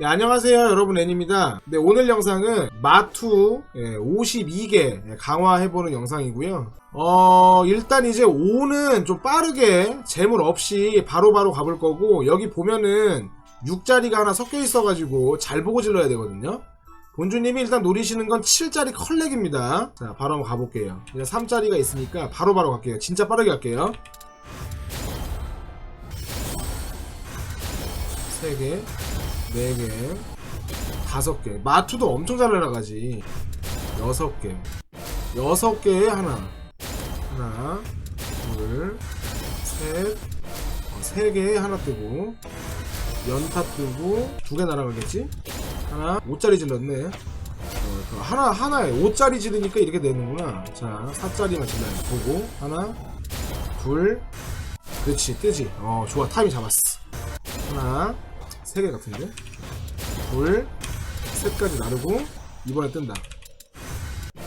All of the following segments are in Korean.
네, 안녕하세요. 여러분, 애니입니다. 네, 오늘 영상은 마투 52개 강화해보는 영상이고요. 어, 일단 이제 5는 좀 빠르게 재물 없이 바로 바로 가볼 거고, 여기 보면은 6자리가 하나 섞여 있어가지고 잘 보고 질러야 되거든요. 본주님이 일단 노리시는 건 7자리 컬렉입니다. 자, 바로 한번 가볼게요. 이제 3자리가 있으니까 바로바로 갈게요. 진짜 빠르게 갈게요. 3개, 4개, 5개. 마투도 엄청 잘 날아가지. 6개. 6개에 하나. 하나, 둘, 셋, 어, 3개에 하나 뜨고, 연타 뜨고, 두 개 날아가겠지? 하나, 5짜리 질렀네. 어, 그 하나, 하나에 5짜리 지르니까 이렇게 되는구나. 자, 4짜리만 질러야 돼. 보고, 하나, 둘, 그렇지, 뜨지. 어, 좋아. 타이밍 잡았어. 하나, 세 개 같은데? 둘, 셋까지 나르고, 이번에 뜬다.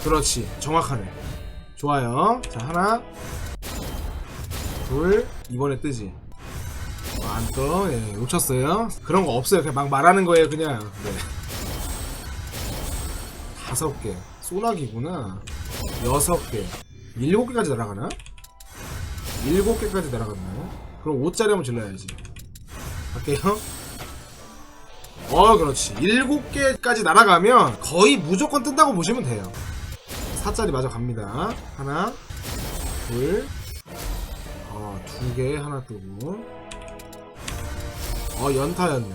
그렇지. 정확하네. 좋아요. 자, 하나, 둘, 이번에 뜨지. 어, 안 떠. 예, 놓쳤어요. 그런 거 없어요. 그냥 막 말하는 거예요, 그냥. 네. 다섯 개. 소나기구나. 여섯 개. 일곱 개까지 날아가나? 일곱 개까지 날아갔나요? 그럼 5짜리 한번 질러야지. 갈게요. 어, 그렇지. 일곱 개까지 날아가면 거의 무조건 뜬다고 보시면 돼요. 4짜리 마저 갑니다. 하나, 둘, 어, 두 개, 하나 뜨고. 어, 연타였네.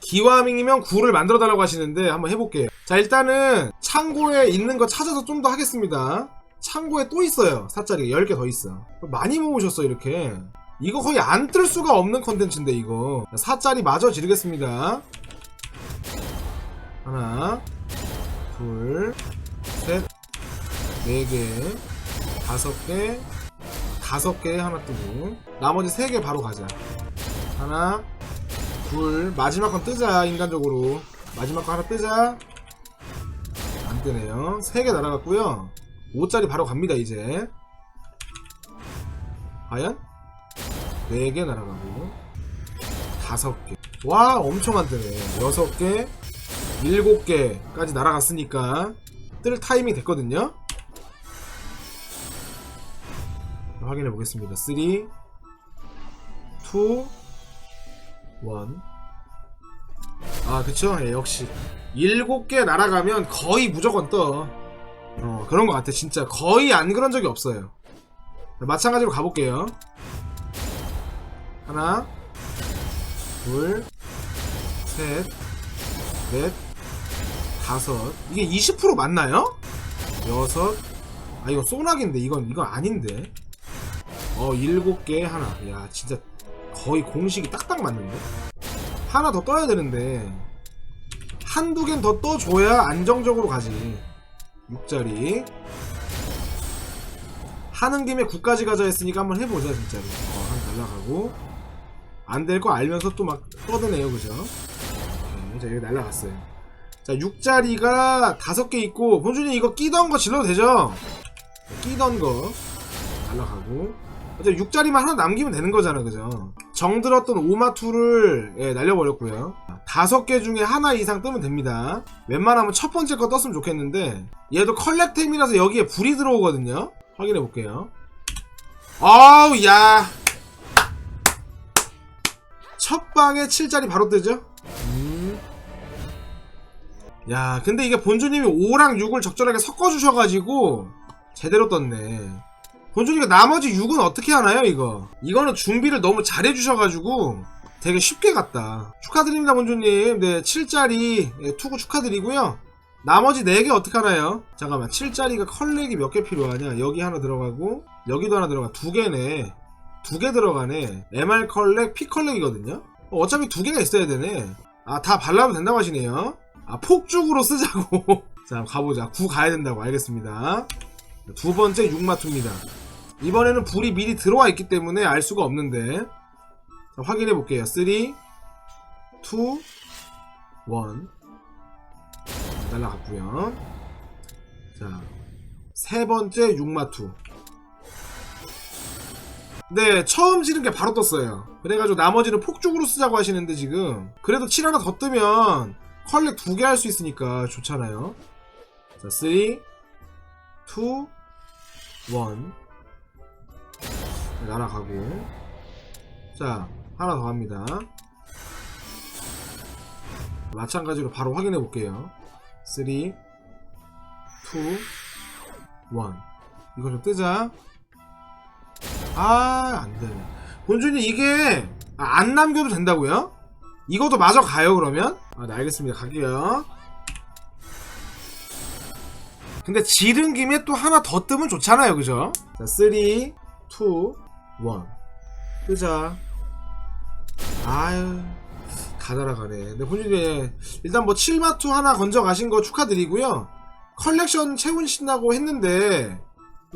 기와밍이면 굴을 만들어 달라고 하시는데 한번 해볼게요. 자, 일단은 창고에 있는 거 찾아서 좀 더 하겠습니다. 창고에 또 있어요. 4짜리가 10개 더 있어. 많이 모으셨어, 이렇게. 이거 거의 안 뜰 수가 없는 컨텐츠인데, 이거. 4짜리 마저 지르겠습니다. 하나, 둘, 셋, 네 개, 다섯 개, 다섯 개 하나 뜨고. 나머지 세 개 바로 가자. 하나, 둘, 마지막 건 뜨자, 인간적으로. 마지막 거 하나 뜨자. 안 뜨네요. 세 개 날아갔고요. 5짜리 바로 갑니다, 이제. 과연? 4개 날아가고. 5개. 와, 엄청 안 뜨네. 6개, 7개까지 날아갔으니까 뜰 타이밍 됐거든요. 확인해 보겠습니다. 3, 2, 1. 아, 그쵸? 예, 역시. 7개 날아가면 거의 무조건 떠. 어, 그런 것 같아, 진짜. 거의 안 그런 적이 없어요. 마찬가지로 가볼게요. 하나, 둘, 셋, 넷, 다섯. 이게 20% 맞나요? 여섯. 아, 이거 소나기인데, 이건, 이건 아닌데. 어, 일곱 개 하나. 야, 진짜 거의 공식이 딱딱 맞는데? 하나 더 떠야 되는데. 한두 개는 더 떠줘야 안정적으로 가지. 6자리. 하는 김에 9까지 가자 했으니까 한번 해보자, 진짜로. 어, 한 날라가고. 안 될 거 알면서 또 막 떠드네요, 그죠? 네, 자, 여기 날라갔어요. 자, 6자리가 5개 있고, 본준이 이거 끼던 거 질러도 되죠? 끼던 거. 날라가고. 어차피 6자리만 하나 남기면 되는 거잖아, 그죠? 정들었던 오마투를 예, 날려버렸고요. 다섯 개 중에 하나 이상 뜨면 됩니다. 웬만하면 첫 번째 거 떴으면 좋겠는데, 얘도 컬렉템이라서 여기에 불이 들어오거든요? 확인해 볼게요. 아우, 야! 첫 방에 7자리 바로 뜨죠? 음. 야, 근데 이게 본주님이 5랑 6을 적절하게 섞어주셔가지고, 제대로 떴네. 본주님이 나머지 6은 어떻게 하나요, 이거? 이거는 준비를 너무 잘해주셔가지고, 되게 쉽게 갔다. 축하드립니다, 본주님. 네, 7짜리 네, 투구 축하드리고요. 나머지 4개 어떻게 하나요? 잠깐만, 7짜리가 컬렉이 몇 개 필요하냐? 여기 하나 들어가고, 여기도 하나 들어가. 두 개네. 두 개 들어가네. MR 컬렉, P 컬렉이거든요? 어, 어차피 두 개가 있어야 되네. 아, 다 발라도 된다고 하시네요. 아, 폭죽으로 쓰자고. 자, 가보자. 9 가야 된다고. 알겠습니다. 두 번째 6마투입니다. 이번에는 불이 미리 들어와 있기 때문에 알 수가 없는데. 자, 확인해 볼게요. 3, 2, 1. 날라갔고요. 자, 세 번째 6마투. 네, 처음 지른 게 바로 떴어요. 그래가지고 나머지는 폭죽으로 쓰자고 하시는데 지금 그래도 7 하나 더 뜨면 컬렉 두 개 할 수 있으니까 좋잖아요. 자, 3, 2, 1. 날아가고. 자, 하나 더 합니다. 마찬가지로 바로 확인해 볼게요. 3, 2, 1. 이거 좀 뜨자. 아, 안 되네. 본준이 이게 아, 안 남겨도 된다고요? 이것도 마저 가요, 그러면? 아, 네, 알겠습니다. 갈게요. 근데 지른 김에 또 하나 더 뜨면 좋잖아요, 그죠? 자, 3, 2, 1. 뜨자. 아유, 다 날아가네. 근데 본준이 일단 뭐 7마투 하나 건져 가신 거 축하드리고요. 컬렉션 채우신다고 했는데,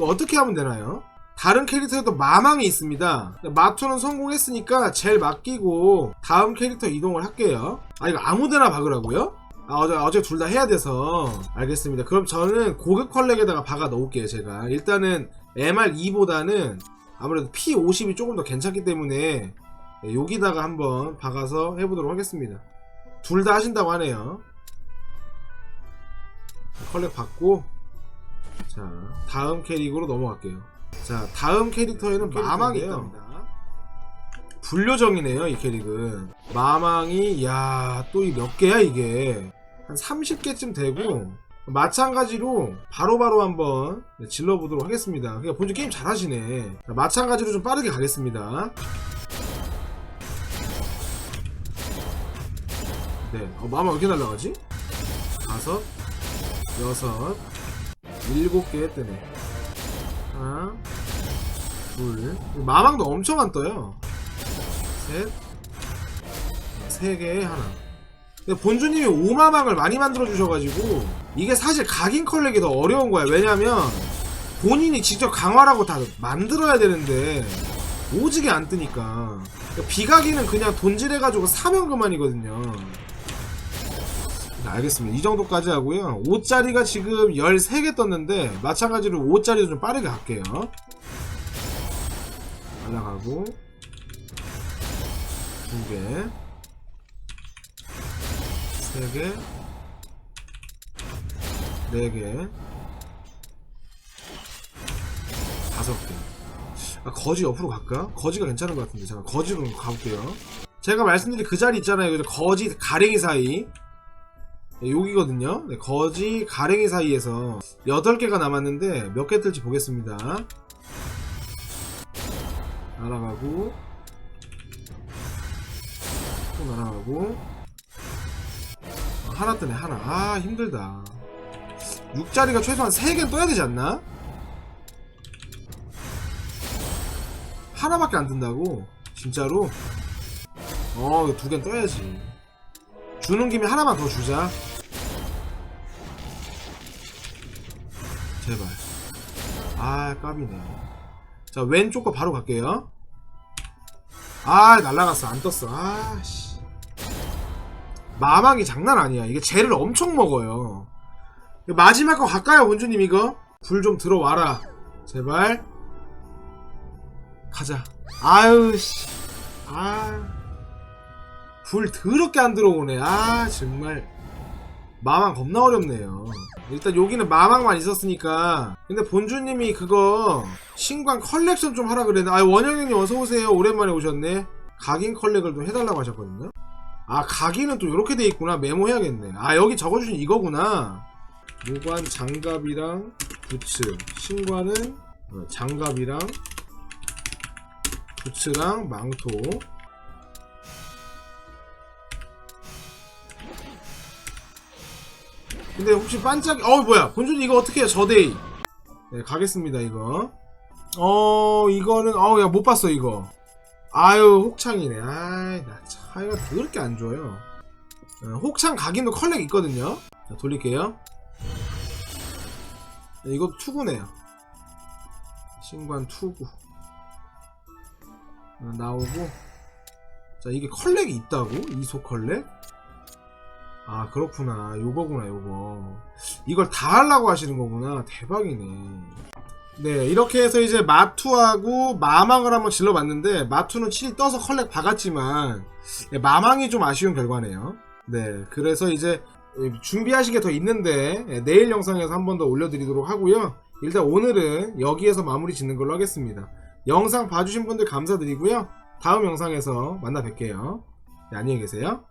어떻게 하면 되나요? 다른 캐릭터에도 마망이 있습니다. 마토는 성공했으니까 젤 맡기고 다음 캐릭터 이동을 할게요. 아 이거 아무데나 박으라고요? 아 어제 어제 둘 다 해야 돼서 알겠습니다. 그럼 저는 고급 컬렉에다가 박아 놓을게요. 제가 일단은 MR2보다는 아무래도 P50이 조금 더 괜찮기 때문에 네, 여기다가 한번 박아서 해보도록 하겠습니다. 둘 다 하신다고 하네요. 자, 컬렉 받고 자 다음 캐릭으로 넘어갈게요. 자 다음 캐릭터에는 마망이 있답니다. 불료정이네요 이 캐릭은. 마망이 야 또 이 몇 개야 이게? 한 30개쯤 되고 마찬가지로 바로 바로 한번 질러보도록 하겠습니다. 그러니까 본주 게임 잘하시네. 자, 마찬가지로 좀 빠르게 가겠습니다. 네 어, 마망 왜 이렇게 날라가지? 다섯 여섯 일곱 개 뜨네 하나, 둘, 마망도 엄청 안 떠요. 셋, 세 개, 하나. 근데 본주님이 오마망을 많이 만들어 주셔가지고 이게 사실 각인 컬렉이 더 어려운 거야. 왜냐면 본인이 직접 강화라고 다 만들어야 되는데 오지게 안 뜨니까. 그러니까 비각인은 그냥 돈질해가지고 사면 그만이거든요. 네, 알겠습니다. 이 정도까지 하고요. 5짜리가 지금 13개 떴는데 마찬가지로 5짜리도 좀 빠르게 갈게요. 날아가고 2개 3개 4개 5개 아, 거지 옆으로 갈까? 거지가 괜찮은 것 같은데 잠깐 거지로 가볼게요. 제가 말씀드린 그 자리 있잖아요. 거지 가랭이 사이 네, 여기거든요. 네, 거지, 가랭이 사이에서 8개가 남았는데 몇 개 뜰지 보겠습니다. 날아가고 또 날아가고 아, 하나 뜨네 하나 아 힘들다 6자리가 최소한 3개는 떠야 되지 않나? 하나밖에 안 뜬다고? 진짜로? 어 두 개는 떠야지 주는 김에 하나만 더 주자 제발. 아 까비네. 자 왼쪽 거 바로 갈게요. 아 날라갔어. 안 떴어. 아씨. 마망이 장난 아니야. 이게 젤을 엄청 먹어요. 마지막 거 갈까요 원주님 이거? 불 좀 들어와라. 제발. 가자. 아유 씨아. 불 더럽게 안 들어오네. 아, 정말. 마망 겁나 어렵네요. 일단 여기는 마망만 있었으니까. 근데 본주님이 그거 신관 컬렉션 좀 하라 그랬는데. 아, 원영형님 어서오세요. 오랜만에 오셨네. 각인 컬렉을 좀 해달라고 하셨거든요. 아, 각인은 또 이렇게 돼 있구나. 메모해야겠네. 아, 여기 적어주신 이거구나. 무관 장갑이랑 부츠. 신관은 어, 장갑이랑 부츠랑 망토. 근데 혹시 반짝이 어 뭐야. 본준이 이거 어떻게 해요? 저데이. 네 가겠습니다 이거. 어 이거는 어야 못 봤어 이거. 아유 혹창이네. 아이 나 차이가 더럽게 안 좋아요. 어, 혹창 각인도 컬렉 있거든요. 자 돌릴게요. 네, 이거 투구네요. 신관 투구. 어, 나오고. 자 이게 컬렉이 있다고? 이소 컬렉? 아 그렇구나 요거구나 요거 이걸 다 하려고 하시는 거구나 대박이네 네, 이렇게 해서 이제 마투하고 마망을 한번 질러봤는데 마투는 7이 떠서 컬렉 박았지만 네, 마망이 좀 아쉬운 결과네요. 네, 그래서 이제 준비하신 게 더 있는데 네, 내일 영상에서 한 번 더 올려드리도록 하고요. 일단 오늘은 여기에서 마무리 짓는 걸로 하겠습니다. 영상 봐주신 분들 감사드리고요. 다음 영상에서 만나 뵐게요. 네, 안녕히 계세요.